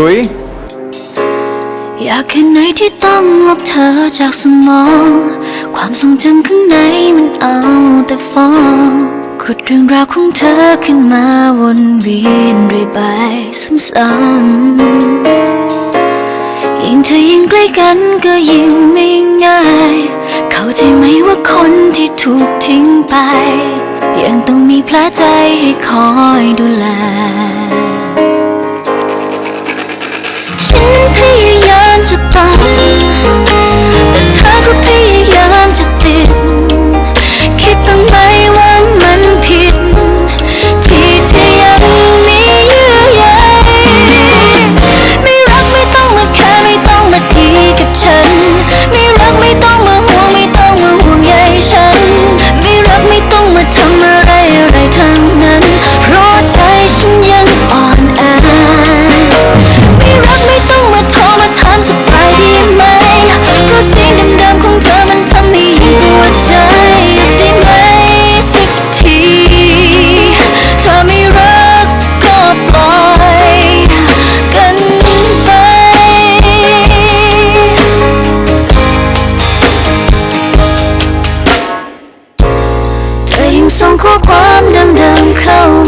จุย๋ยอยากแค่ไหนที่ต้องลบเธอจากสมอง ความทรงจำข้างในมันเอาแต่ฟ้องขุดเรื่องราวของเธอขึ้นมาวนเวียนเรื่อยไปซ้ำๆยิ่งเธอยิ่งใกล้กันก็ยิ่งไม่ง่าย เข้าใจไหมว่าคนที่ถูกทิ้งไป ยังต้องมีแผลใจให้คอยดูแล 心配贴近你的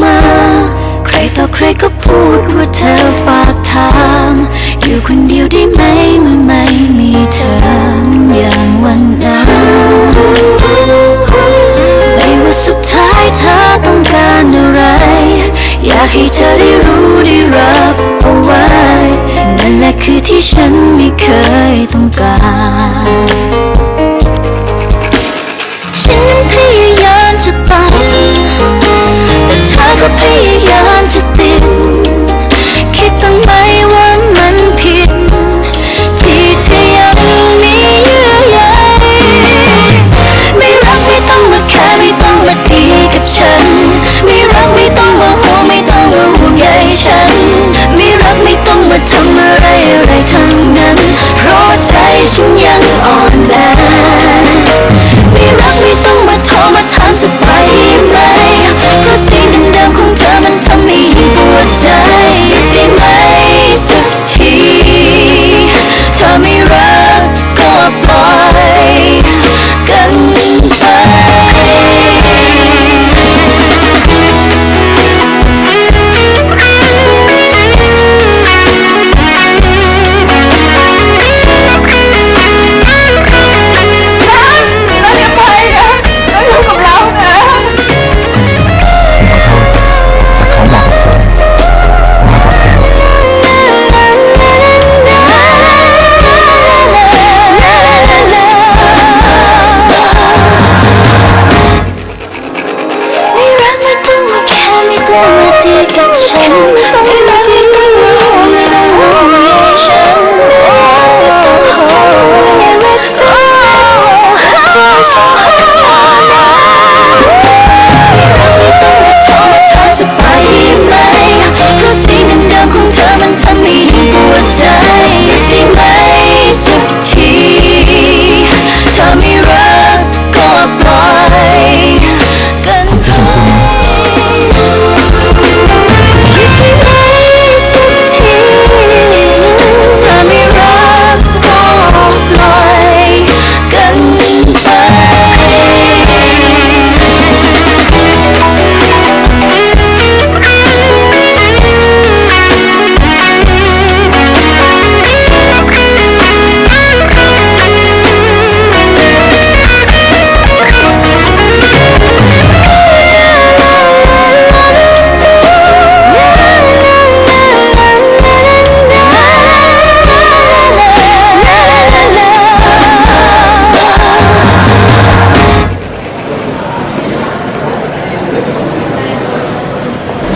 มา ใครต่อใครก็พูดว่าเธอฝากถามอยู่คนเดียวได้ไหมเมื่อไม่มีเธออย่างวันนั้นไม่ว่าสุดท้ายเธอต้องการอะไร อยากให้เธอได้รู้ได้รับเอาไว้ นั่นแหละคือที่ฉันไม่เคยต้องการ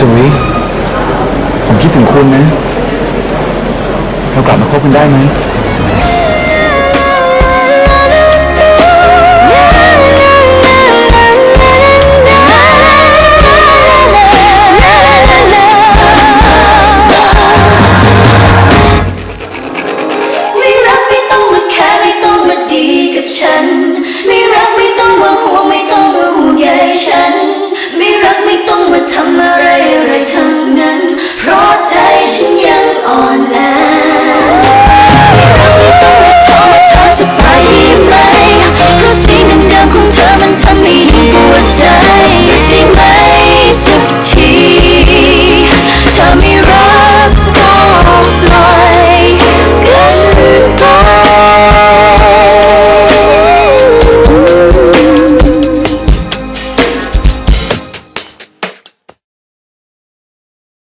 จุ๋ยผมคิดถึงคุณนะ เรากลับมาคบกันได้ไหม